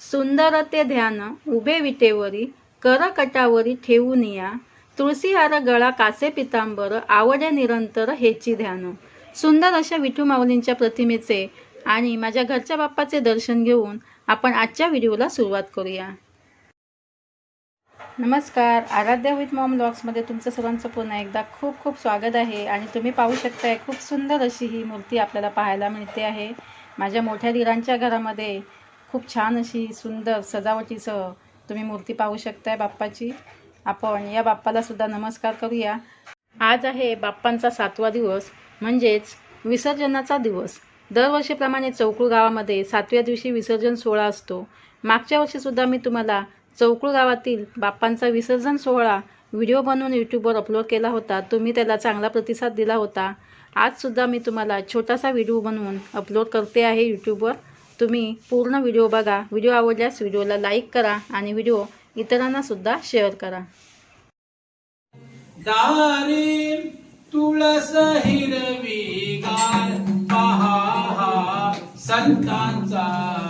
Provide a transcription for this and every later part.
सुंदर ते ध्यान उभे विटेवरी करकटावरी ठेवून या तुळसीहार गळा कासे पितांबर आवडे निरंतर हेची ध्यान. सुंदर अशा विठू माऊलींच्या प्रतिमेचे आणि माझ्या घरच्या बाप्पाचे दर्शन घेऊन आपण आजच्या व्हिडिओला सुरुवात करूया. नमस्कार. आराध्या विथ मॉम ब्लॉग्समध्ये तुमचं सर्वांचं पुन्हा एकदा खूप खूप स्वागत आहे आणि तुम्ही पाहू शकताय खूप सुंदर अशी ही मूर्ती आपल्याला पाहायला मिळते आहे. माझ्या मोठ्या दिरांच्या घरामध्ये खूप छान अशी सुंदर सजावटीसह तुम्ही मूर्ती पाहू शकताय बाप्पाची. आपण या बाप्पाला सुद्धा नमस्कार करूया. आज आहे बाप्पांचा सातवा दिवस म्हणजेच विसर्जनाचा दिवस. दरवर्षीप्रमाणे चौकूळ गावामध्ये सातव्या दिवशी विसर्जन सोहळा असतो. मागच्या वर्षीसुद्धा मी तुम्हाला चौकूळ गावातील बाप्पांचा विसर्जन सोहळा व्हिडिओ बनवून यूट्यूबवर अपलोड केला होता. तुम्ही त्याला चांगला प्रतिसाद दिला होता. आजसुद्धा मी तुम्हाला छोटासा व्हिडिओ बनवून अपलोड करते आहे यूट्यूबवर. तुम्ही पूर्ण व्हिडिओ बघा. व्हिडिओ आवडल्यास व्हिडिओला लाईक करा आणि व्हिडिओ इतरांनासुद्धा शेअर करा. दारी तुळस हिरवी गार पहा संतांचा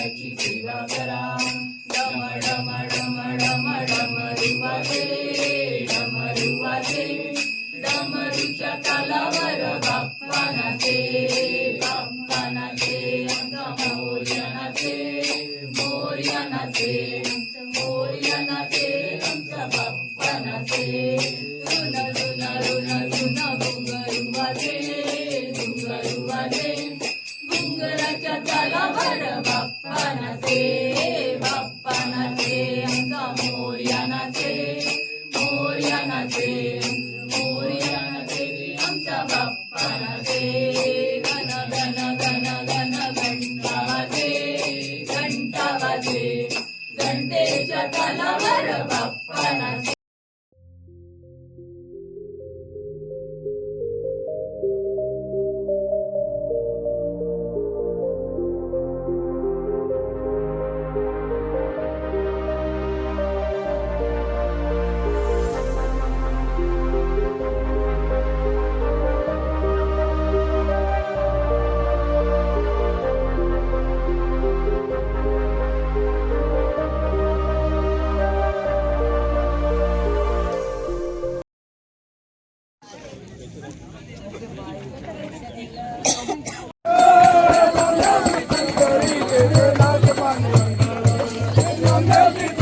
त्याची सेवा करा. डम डम डम डम डम रुवाचे डम रुवाचे डमरूच्या तालावर बाप्पानाचे बाप्पानाचे मोर्यानाचे मोर्यानाचे मोर्यानाचे आमचा बाप्पानाचे. रुन रुन रुन रुन डुंगरुवाचे डुंगरुवाचे शिंगणाच्या त्याला बर बाप्पानाचे बाप्पानाचे आमचा मोर्यानाचे मोर्यानाचे मोर्यानाचे आमचा बाप्पानाचे गण गण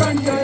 Thank you.